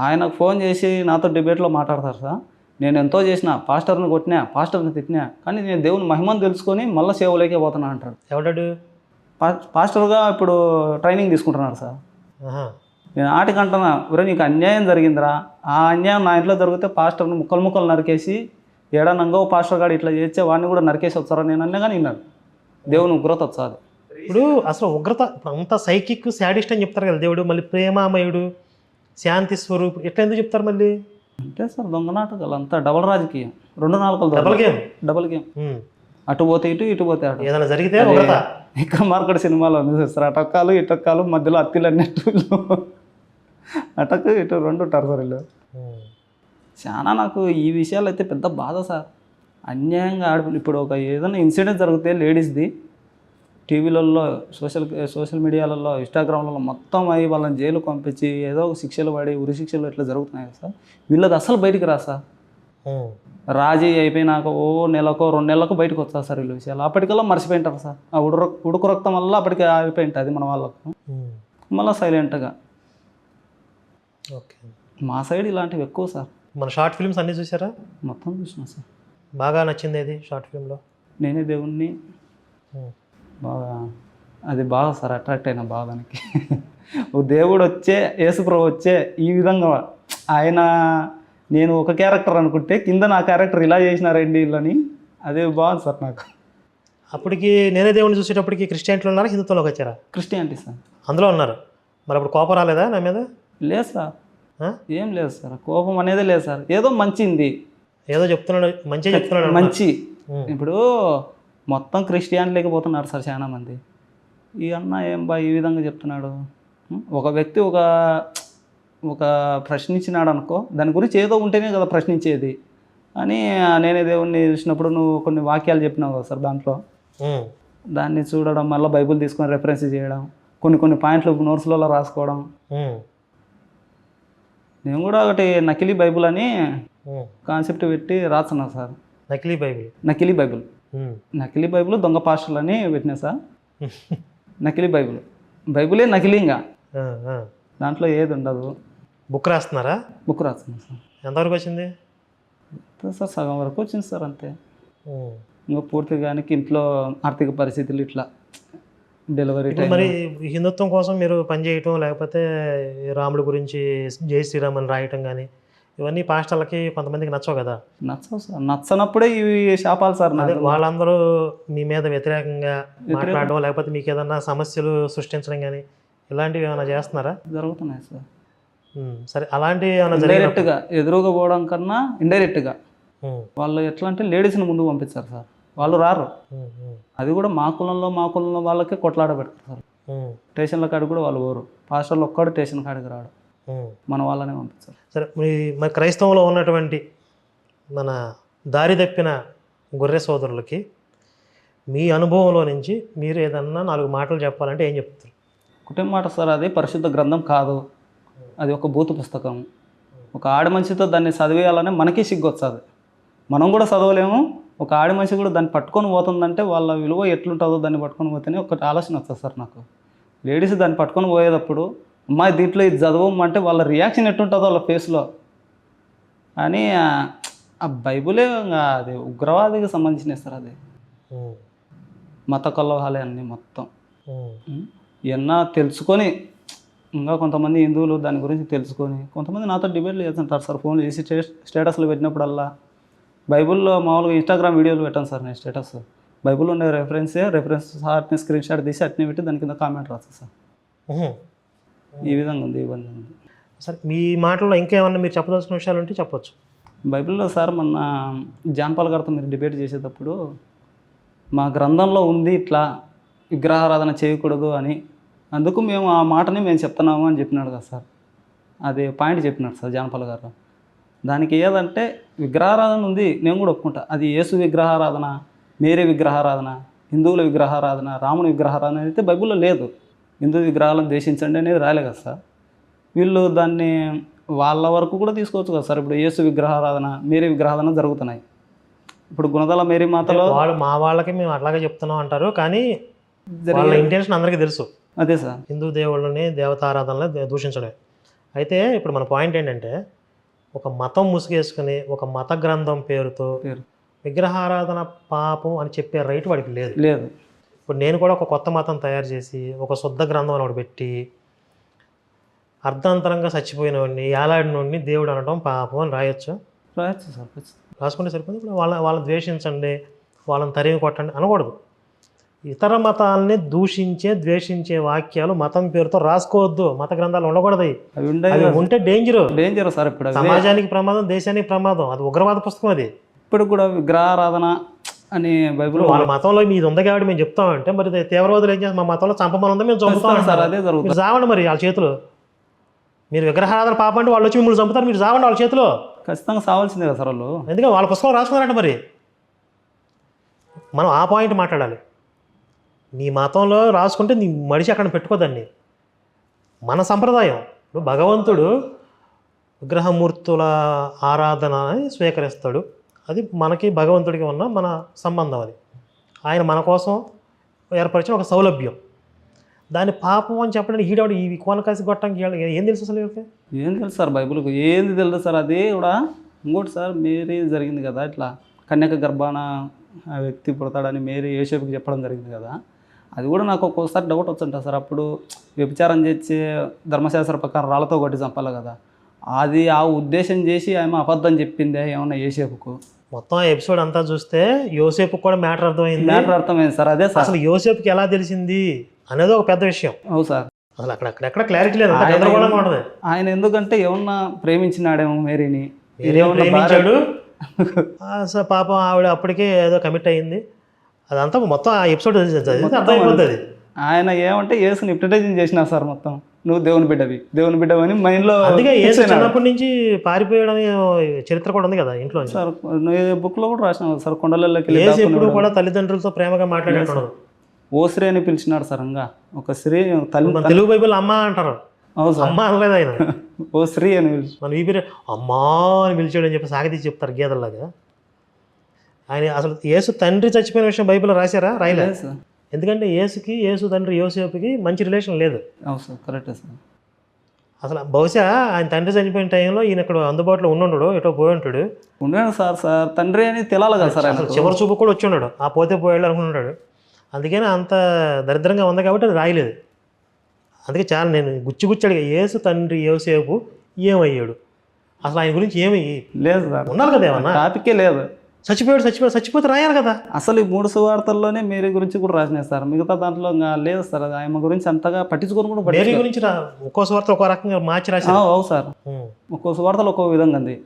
ఆయనకు ఫోన్ చేసి నాతో డిబేట్లో మాట్లాడతారు సార్. నేను ఎంతో చేసిన పాస్టర్ని కొట్టినా పాస్టర్ని తిట్టినా కానీ నేను దేవుని మహిమను తెలుసుకొని మళ్ళీ సేవలోకే పోతున్నా అంటాడు ఎవడాడు? పా- పాస్టర్గా ఇప్పుడు ట్రైనింగ్ తీసుకుంటున్నాడు సార్. నేను ఆటికంటున్నా ఒరే నీకు అన్యాయం జరిగిందిరా. ఆ అన్యాయం నా ఇంట్లో జరిగితే పాస్టర్ని ముక్కలు ముక్కలు నరికేసి ఏడనంగా పాస్టర్ గారు ఇట్లా చేస్తే వాడిని కూడా నరికేసి వచ్చారా? నేను అన్నా కానీ విన్నాడు దేవుని ఉగ్రత వచ్చాది. ఇప్పుడు అసలు ఉగ్రత అంత సైకిక్ శాడిస్ట్ అని చెప్తారు కదా దేవుడు మళ్ళీ ప్రేమామయుడు. శాంతి స్వరూపు ఎట్లా ఎందుకు చెప్తారు మళ్ళీ? అంటే సార్ దొంగ నాటకాలు అంతా డబల్ రాజకీయం. రెండు నాలుకలు డబల్ గేమ్ డబల్ గేమ్. అటు పోతే ఇటు ఇటు పోతే అటు. ఏదైనా జరిగితే ఇక్కడ మార్కెట్ సినిమాలో ఉంది సార్ అటక్కాలు ఇటక్కాలు మధ్యలో అత్తిలు అన్నట్టు. అటక్ ఇటు రెండు వీళ్ళు ఉమ్. చాలా నాకు ఈ విషయాలు అయితే పెద్ద బాధ సార్. అన్యాయంగా ఆడ ఇప్పుడు ఒక ఏదైనా ఇన్సిడెంట్ జరిగితే లేడీస్ది టీవీలలో సోషల్ సోషల్ మీడియాలలో ఇన్స్టాగ్రామ్లలో మొత్తం అయ్యి వాళ్ళని జైలు పంపించి ఏదో ఒక శిక్షలు పడి ఉరి శిక్షలు ఇట్లా జరుగుతున్నాయి కదా సార్? వీళ్ళది అసలు బయటికి రా సార్. రాజీ అయిపోయినాక ఓ నెలకో రెండు నెలలకు బయటకు వస్తారు సార్ వీళ్ళు విషయాలు. అప్పటికల్లా మర్చిపోయింటారు సార్. ఆ ఉడుర ఉడుకు రక్తం వల్ల అప్పటికి ఆగిపోయి ఉంటుంది మన వాళ్ళకు. మళ్ళీ సైలెంట్గా. ఓకే. మా సైడ్ ఇలాంటివి ఎక్కువ సార్. మన షార్ట్ ఫిల్మ్స్ అన్నీ చూసారా? మొత్తం చూసిన సార్. బాగా నచ్చింది ఏది షార్ట్ ఫిల్మ్లో? నేనే దేవుణ్ణి బాగా అది బాగా సార్ అట్రాక్ట్ అయిన బాగా దానికి. ఓ దేవుడు వచ్చే యేసుప్రభు వచ్చే ఈ విధంగా ఆయన నేను ఒక క్యారెక్టర్ అనుకుంటే కింద నా క్యారెక్టర్ ఇలా చేసినారండి వీళ్ళని? అదే బాగుంది సార్ నాకు. అప్పటికి నేనే దేవుడిని చూసేటప్పటికి క్రిస్టియానిటీలో ఉన్నారా? హిందుత్వంలోకి వచ్చారా? Christianity sir. అందులో ఉన్నారు. మరి అప్పుడు కోపం రాలేదా నా మీద? లేదు సార్? ఏం లేదు సార్. కోపం అనేది లేదు సార్. ఏదో మంచింది. ఏదో చెప్తున్నాడు మంచిగా చెప్తున్నాడు. మంచి. ఇప్పుడు మొత్తం క్రిస్టియన్ లేకపోతున్నారు సార్ చాలా మంది ఈ అన్న ఏం బా ఈ విధంగా చెప్తున్నాడు? ఒక వ్యక్తి ఒక ఒక ప్రశ్నించినాడు అనుకో దాని గురించి ఏదో ఉంటేనే కదా ప్రశ్నించేది అని నేనే దేవుణ్ణి చూసినప్పుడు నువ్వు కొన్ని వాక్యాలు చెప్పినావు కదా సార్ దాంట్లో. దాన్ని చూడడం మళ్ళీ బైబిల్ తీసుకొని రెఫరెన్స్ చేయడం కొన్ని కొన్ని పాయింట్లు నోట్స్లలో రాసుకోవడం. నేను కూడా ఒకటి నకిలీ బైబిల్ అని. కాన్సెప్ట్ పెట్టి రాస్తున్నాను సార్ నకిలీ బైబిల్ నకిలీ బైబిల్. నకిలీ బైబిల్ దొంగ పాస్టర్లు అని పెట్టినా సార్ నకిలీ బైబిల్. బైబిలే నకిలీంగా. ఆ. దాంట్లో ఏది ఉండదు. బుక్ రాస్తున్నారా? బుక్ రాస్తున్నాను సార్. ఎంతవరకు వచ్చింది? సార్ సగం వరకు వచ్చింది సార్ అంతే. ఉమ్. ఇంకా పూర్తిగానికి ఇంట్లో ఆర్థిక పరిస్థితులు ఇట్లా డెలివరీ మరి హిందుత్వం కోసం మీరు పనిచేయటం లేకపోతే రాముడి గురించి జై శ్రీరామ్ అని రాయటం కానీ ఇవన్నీ పాస్టర్లకి కొంతమందికి నచ్చవు కదా. నచ్చవు సార్. నచ్చనప్పుడే ఇవి శాపాలు సార్ అదే వాళ్ళందరూ మీ మీద వ్యతిరేకంగా మాట్లాడడం లేకపోతే మీకు ఏదన్నా సమస్యలు సృష్టించడం కానీ ఇలాంటివి ఏమైనా చేస్తున్నారా? జరుగుతున్నాయి సార్. సరే అలాంటివి ఏమైనా ఇండైరెక్ట్గా ఎదురుగా పోవడం కన్నా ఇండైరెక్ట్గా. వాళ్ళు ఎట్లా అంటే లేడీస్ని ముందుకు పంపిస్తారు సార్. వాళ్ళు రారు. అది కూడా మా కులంలో మా కులంలో వాళ్ళకే కొట్లాడ పెడతారు సార్. స్టేషన్ల కాడికి కూడా వాళ్ళు పోరు. పాస్టర్లు ఒక్కడు స్టేషన్ కాడికి రాడు. మన వాళ్ళనే పంపిస్తారు సరే మీ మరి క్రైస్తవంలో ఉన్నటువంటి మన దారి తప్పిన గొర్రె సోదరులకి మీ అనుభవంలో నుంచి మీరు ఏదన్నా నాలుగు మాటలు చెప్పాలంటే ఏం చెప్తారు? ఒకటే మాట సార్ అది పరిశుద్ధ గ్రంథం కాదు. అది ఒక భూత పుస్తకం. ఒక ఆడి మనిషితో దాన్ని చదివేయాలని మనకి సిగ్గొస్తుంది మనం కూడా చదవలేము. ఒక ఆడి మనిషి కూడా దాన్ని పట్టుకొని పోతుందంటే వాళ్ళ విలువ ఎట్లుంటుందో దాన్ని పట్టుకొని పోతేనే ఒకటి ఆలోచన వస్తుంది సార్ నాకు. లేడీస్ దాన్ని పట్టుకొని పోయేటప్పుడు అమ్మాయి దీంట్లో ఇది చదవమంటే వాళ్ళ రియాక్షన్ ఎట్లుంటుందో వాళ్ళ ఫేస్లో అని ఆ- బైబులే ఇంకా అది ఉగ్రవాదికి సంబంధించినవి సార్ అది. మత కలహాలే అన్నీ మొత్తం. ఎన్నా తెలుసుకొని ఇంకా కొంతమంది హిందువులు దాని గురించి తెలుసుకొని కొంతమంది నాతో డిబేట్లు చేస్తుంటారు సార్ ఫోన్లు చేసి స్టే- స్టేటస్లు పెట్టినప్పుడల్లా. బైబిల్లో మామూలుగా ఇన్స్టాగ్రామ్ వీడియోలు పెట్టాను సార్ నేను స్టేటస్. బైబిల్ ఉండే రెఫరెన్సే రెఫరెన్స్ అట్నే స్క్రీన్ షాట్ తీసి అట్నే పెట్టి దాని కింద కామెంట్ రాస్తాను సార్. ఈ విధంగా ఉంది ఇబ్బంది ఉంది. సరే మీ మాటల్లో ఇంకేమన్నా మీరు చెప్పదలసిన విషయాలు ఉంటే చెప్పొచ్చు. బైబిల్లో సార్ మొన్న జాన్పాల్ గారితో మీరు డిబేట్ చేసేటప్పుడు మా గ్రంథంలో ఉంది ఇట్లా విగ్రహారాధన చేయకూడదు అని. అందుకు మేము ఆ మాటని మేము చెప్తున్నాము అని చెప్పినాడు కదా సార్. అది పాయింట్ చెప్పినాడు సార్ జానపాల్ గారు. దానికి ఏదంటే విగ్రహారాధన ఉంది నేను కూడా ఒప్పుకుంటా. అది యేసు విగ్రహారాధన మేరీ విగ్రహారాధన హిందువుల విగ్రహారాధన రాముని విగ్రహారాధన అయితే బైబిల్లో లేదు. హిందూ విగ్రహాలను దేశించండి అనేది రాలే కదా సార్. వీళ్ళు దాన్ని వాళ్ళ వరకు కూడా తీసుకోవచ్చు కదా సార్. ఇప్పుడు యేసు విగ్రహారాధన మేరీ విగ్రహారాధన జరుగుతున్నాయి. ఇప్పుడు గుణదల మేరీ మాతలో వాళ్ళు మా వాళ్ళకి మేము అట్లాగే చెప్తున్నాం అంటారు కానీ వాళ్ళ ఇంటెన్షన్ అందరికీ తెలుసు. అదే సార్. హిందూ దేవుళ్ళని దేవతారాధనలు దూషించడమే. అయితే ఇప్పుడు మన పాయింట్ ఏంటంటే ఒక మతం ముసుగేసుకుని ఒక మత గ్రంథం పేరుతో పేరు. విగ్రహారాధన పాపం అని చెప్పే రైట్ వాడికి లేదు. లేదు. ఇప్పుడు నేను కూడా ఒక కొత్త మతం తయారు చేసి ఒక శుద్ధ గ్రంథం అని ఒకటి పెట్టి అర్ధాంతరంగా చచ్చిపోయినవాడిని ఏలాడినోడిని దేవుడు అనడం పాపం అని రాయొచ్చు? రాయొచ్చు సార్. రాసుకుంటే సరిపోతుంది. ఇప్పుడు వాళ్ళ వాళ్ళని ద్వేషించండి వాళ్ళని తరిమి కొట్టండి అనకూడదు. ఇతర మతాలని దూషించే ద్వేషించే వాక్యాలు మతం పేరుతో రాసుకోవద్దు. మత గ్రంథాలు ఉండకూడదు. అవి. ఉంటే డేంజర్. డేంజర్ సార్ ఇప్పుడు. సమాజానికి ప్రమాదం దేశానికి ప్రమాదం. అది ఉగ్రవాద పుస్తకం అది. ఇప్పుడు కూడా విగ్రహారాధన అని బైబిల్ వాళ్ళ మతంలో మీది ఉంది కాబట్టి మేము చెప్తామంటే మరి ఇది తీవ్రవాదులు ఏం చేస్తారు మా మతంలో చంపమని ఉందా మేము చంపుతాం సార్ అదే జరుగుతుంది. మీరు చావండి మరి వాళ్ళ చేతిలో. మీరు విగ్రహారాధన పాప అంటే వాళ్ళు వచ్చి మిమ్మల్ని చంపుతారు మీరు చావండి వాళ్ళ చేతిలో. ఖచ్చితంగా సావాల్సిందే కదా సార్ వాళ్ళు. ఎందుకంటే వాళ్ళ పుస్తకం రాసుకున్నారంట మరి. మనం ఆ పాయింట్ మాట్లాడాలి. నీ మతంలో రాసుకుంటే నీ మనిషి అక్కడ పెట్టుకోదాన్ని మన సంప్రదాయం. ఇప్పుడు భగవంతుడు విగ్రహమూర్తుల ఆరాధన స్వీకరిస్తాడు. అది మనకి భగవంతుడికి ఉన్న మన సంబంధం అది. ఆయన మన కోసం ఏర్పరిచిన ఒక సౌలభ్యం. దాని పాపం అని చెప్పడానికి ఈడవాడు ఈ కోనకాసి కొట్టడానికి ఏం తెలుసు అసలు వీళ్ళకి? ఏం తెలుసు సార్ బైబుల్ ఏంది తెలుసు సార్ అది కూడా? ఇంకోటి సార్ మేరీ జరిగింది కదా ఇట్లా కన్యక గర్భాన ఆ వ్యక్తి పుడతాడని మేరీ ఏషేపుకి చెప్పడం జరిగింది కదా? అది కూడా నాకు ఒక్కోసారి డౌట్ వచ్చుంట సార్. అప్పుడు వ్యభిచారం చేసి ధర్మశాస్త్ర ప్రకారం రాళ్ళతో కొట్టి చంపాలి కదా. అది ఆ ఉద్దేశం చేసి ఆమె అబద్ధం చెప్పిందే ఏమన్నా యేసేపుకు? మొత్తం ఎపిసోడ్ అంతా చూస్తే యోసేపు కూడా మ్యాటర్ అర్థమైంది. మ్యాటర్ అర్థమైంది సార్ అదే సార్. అసలు యోసేపుకి ఎలా తెలిసింది అనేది ఒక పెద్ద విషయం. అవు సార్. అసలు అక్కడ అక్కడెక్కడ క్లారిటీ లేదు అంతా ఆయన ఎందుకంటే ఏమన్నా ప్రేమించినాడేమో మేరీని. ప్రేమించాడు. సో పాపం ఆవిడ అప్పటికే ఏదో కమిట్ అయ్యింది అదంతా మొత్తం ఆ ఎపిసోడ్ అర్థమైపోతుంది ఆయన ఏమంటే యేసుని హిప్నటైజింగ్ చేసినా సార్ మొత్తం. నువ్వు దేవుని బిడ్డవి. దేవుని బిడ్డవని మైండ్లో అందుకే ఏసు చిన్నప్పటి నుంచి పారిపోయాడని చరిత్ర కూడా ఉంది కదా ఇంట్లో. సార్ బుక్లో కూడా రాసిన సార్? కొండలలోకి ఏసు ఎప్పుడు. కూడా తల్లిదండ్రులతో ప్రేమగా మాట్లాడేటోడు ఓ శ్రీ అని పిలిచినాడు సార్ ఇంకా. ఒక శ్రీ తల్లి తెలుగు బైబిల్ అమ్మ అంటారు. అమ్మ అనలేదు ఆయన. ఓ శ్రీ అని పిలిచి మన వీపీ అమ్మా అని పిలిచాడు అని చెప్పి సాగతీసి చెప్తారు గీతల్లాగా. ఆయన అసలు యేసు తండ్రి చచ్చిపోయిన విషయం బైబిల్లో రాశారా? రాయలే. లేదు సార్ ఎందుకంటే యేసుకి యేసు తండ్రి యోసేపుకి మంచి రిలేషన్ లేదు. సార్ కరెక్టే సార్. అసలు బహుశా ఆయన తండ్రి చనిపోయిన టైంలో ఈయన ఇక్కడ అందుబాటులో ఉండుండడు ఎటో పోయి ఉంటాడు. ఉండేది సార్ సార్. తండ్రి అని తెలాలి కదా సార్ అసలు చివరి చూపు కూడా వచ్చి ఉన్నాడు. ఆ పోతే పోయాడు అనుకుంటున్నాడు అందుకని అంత దరిద్రంగా ఉంది కాబట్టి అది రాయలేదు. అందుకే చాలా నేను గుచ్చి గుచ్చి అడిగా యేసు తండ్రి యోసేపు ఏమయ్యాడు? అసలు ఆయన గురించి ఏమి లేదు సార్. ఉన్నారు కదా ఏమన్నా? టాపికే లేదు. చచ్చిపోయాడు చచ్చిపోయాడు చచ్చిపోతే రాయాలి కదా. అసలు ఈ మూడు సువార్తల్లోనే మేరీ గురించి కూడా రాసినాయి సార్. మిగతా దాంట్లో లేదు సార్. ఆమె గురించి అంతగా పట్టించుకొని కూడా మేరీ గురించి ఒక్కో స్వార్థ ఒక్కో రకంగా మార్చి రాశారు. అవు సార్. ఒక్కో సువార్తలు ఒక్కో విధంగా ఉంది.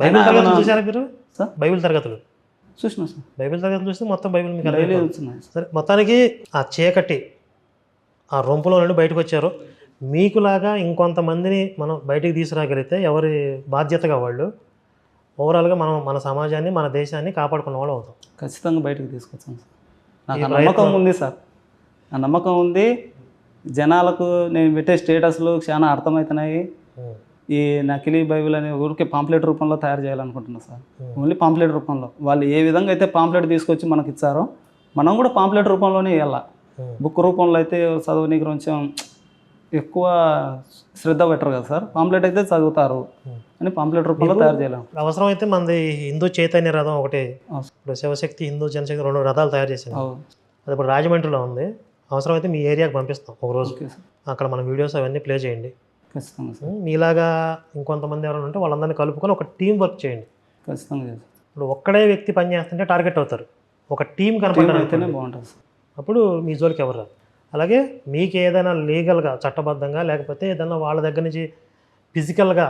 బైబిల్ తరగతులు చూసారా మీరు? సార్? బైబిల్ తరగతులు. చూసిన సార్. బైబిల్ తరగతులు చూస్తే మొత్తం బైబిల్ మీకు. చూస్తున్నాయి సరే మొత్తానికి ఆ చీకటి ఆ రొంపులో నుండి బయటకు వచ్చారు. మీకులాగా ఇంకొంతమందిని మనం బయటికి తీసుకురాగలిగితే ఎవరి బాధ్యతగా వాళ్ళు? ఓవరాల్గా మనం మన సమాజాన్ని మన దేశాన్ని కాపాడుకున్న వాళ్ళు అవుతాం. ఖచ్చితంగా బయటకు తీసుకొచ్చాను సార్. నాకు నమ్మకం ఉంది సార్. ఆ నమ్మకం ఉంది. జనాలకు నేను పెట్టే స్టేటస్లు చాలా అర్థమవుతున్నాయి. ఈ నకిలీ బైబిల్ అనే ఊరికే పాంప్లెట్ రూపంలో తయారు చేయాలనుకుంటున్నా సార్. ఓన్లీ పాంప్లెట్ రూపంలో. వాళ్ళు ఏ విధంగా అయితే పాంప్లెట్ తీసుకొచ్చి మనకి ఇచ్చారో మనం కూడా పాంప్లెట్ రూపంలోనే ఉమ్. బుక్ రూపంలో అయితే చదవనీకి కొంచెం ఎక్కువ శ్రద్ధ పెట్టరు కదా సార్. పాంప్లెట్ అయితే చదువుతారు. అని పాంప్లెట్ రూపంలో తయారు చేయలేము. అవసరమైతే మనది హిందూ చైతన్య రథం ఒకటి. ఇప్పుడు శివశక్తి హిందూ జనశక్తి రెండు రథాలు తయారు చేసింది. అది ఇప్పుడు రాజమండ్రిలో ఉంది. అవసరమైతే మీ ఏరియాకి పంపిస్తాం ఒక రోజు. అక్కడ మన వీడియోస్ అవన్నీ ప్లే చేయండి. మీలాగా ఇంకొంతమంది ఎవరైనా ఉంటే వాళ్ళందరినీ కలుపుకొని ఒక టీం వర్క్ చేయండి. ఖచ్చితంగా ఇప్పుడు ఒక్కడే వ్యక్తి పని చేస్తుంటే టార్గెట్ అవుతారు. ఒక టీం అయితేనే బాగుంటుంది అప్పుడు మీ జోలికి ఎవరు రారు. అలాగే మీకు ఏదైనా లీగల్గా చట్టబద్ధంగా లేకపోతే ఏదైనా వాళ్ళ దగ్గర నుంచి ఫిజికల్గా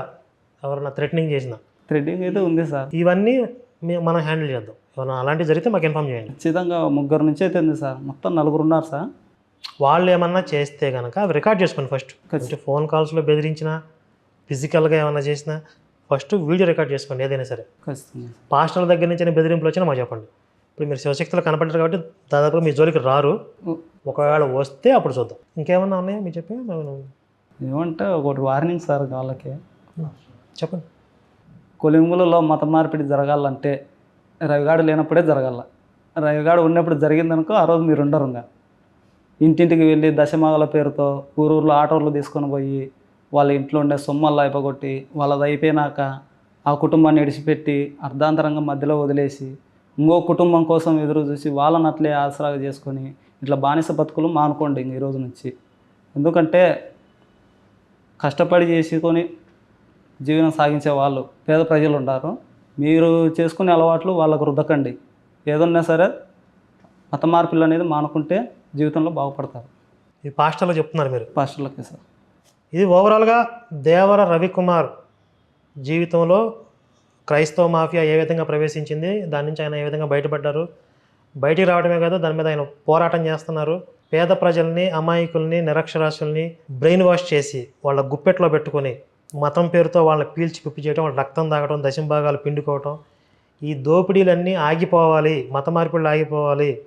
ఎవరైనా థ్రెటనింగ్ చేసిన. థ్రెడ్డింగ్ అయితే ఉంది సార్. ఇవన్నీ మే- మనం హ్యాండిల్ చేద్దాం. ఏమైనా అలాంటివి జరిగితే మాకు ఇన్ఫామ్ చేయండి. ఖచ్చితంగా ముగ్గురు నుంచి అయితే ఉంది సార్. మొత్తం నలుగురు ఉన్నారు సార్. వాళ్ళు ఏమన్నా చేస్తే కనుక అవి రికార్డ్ చేసుకోండి ఫస్ట్ అంటే ఫోన్ కాల్స్లో బెదిరించినా ఫిజికల్గా ఏమన్నా చేసినా ఫస్ట్ వీడియో రికార్డ్ చేసుకోండి ఏదైనా సరే. ఖచ్చితంగా పాస్టర్ల దగ్గర నుంచి అయినా బెదిరింపులు వచ్చినా మాకు చెప్పండి. ఇప్పుడు మీరు శివశక్తిలో కనపడ్డారు కాబట్టి దాదాపుగా మీ జోలికి రారు. ఒకవేళ వస్తే అప్పుడు చూద్దాం. ఇంకేమన్నా ఉన్నాయా? మీరు చెప్పి ఏమంటే ఒకటి వార్నింగ్ సార్ వాళ్ళకి. చెప్పండి. కొలింగులలో మత మార్పిడి జరగాలంటే రవిగాడు లేనప్పుడే జరగాల. రవిగాడు ఉన్నప్పుడు జరిగిందనుకో ఆ రోజు మీరు ఉండరు ఇంకా. ఇంటింటికి వెళ్ళి దశమాగల పేరుతో ఊరూరులో ఆటోలు తీసుకొని పోయి వాళ్ళ ఇంట్లో ఉండే సొమ్మల్లా అయిపోగొట్టి వాళ్ళది అయిపోయినాక ఆ కుటుంబాన్ని విడిచిపెట్టి అర్ధాంతరంగా మధ్యలో వదిలేసి ఇంకో కుటుంబం కోసం ఎదురు చూసి వాళ్ళని అట్లే ఆసరాగా చేసుకొని ఇట్లా బానిస బతుకులు మానుకోండి ఇంక ఈ రోజు నుంచి. ఎందుకంటే కష్టపడి చేసుకొని జీవనం సాగించే వాళ్ళు పేద ప్రజలు ఉంటారు. మీరు చేసుకునే అలవాట్లు వాళ్ళకు రుద్దకండి. ఏదన్నా సరే మత మార్పులు అనేది మానుకుంటే జీవితంలో బాగుపడతారు. ఈ పాస్టర్లో చెప్తున్నారు మీరు. పాస్టర్లకి సార్. ఇది ఓవరాల్గా దేవర రవికుమార్ జీవితంలో క్రైస్తవ మాఫియా ఏ విధంగా ప్రవేశించింది దాని నుంచి ఆయన ఏ విధంగా బయటపడ్డారు బయటికి రావడమే కాదు దాని మీద ఆయన పోరాటం చేస్తున్నారు. పేద ప్రజల్ని అమాయకుల్ని నిరక్షరాస్యుల్ని బ్రెయిన్ వాష్ చేసి వాళ్ళ గుప్పెట్లో పెట్టుకొని మతం పేరుతో వాళ్ళని పీల్చి పిప్పి చేయడం వాళ్ళ రక్తం తాగడం దశంభాగాలు పిండుకోవటం ఈ దోపిడీలన్నీ ఆగిపోవాలి మత మార్పిడులు ఆగిపోవాలి.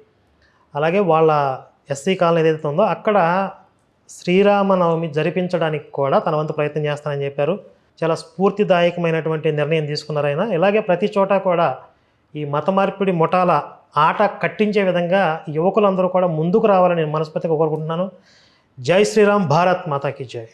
అలాగే వాళ్ళ ఎస్సీ కాలనీ ఏదైతే ఉందో అక్కడ శ్రీరామనవమి జరిపించడానికి కూడా తన వంతు ప్రయత్నం చేస్తానని చెప్పారు. చాలా స్ఫూర్తిదాయకమైనటువంటి నిర్ణయం తీసుకున్నారు ఆయన. ఇలాగే ప్రతి చోట కూడా ఈ మత మార్పిడి ముఠాల ఆట కట్టించే విధంగా యువకులందరూ కూడా ముందుకు రావాలని నేను మనస్ఫూర్తిగా కోరుకుంటున్నాను. జై శ్రీరామ్ భారత్ మాతాకి జై.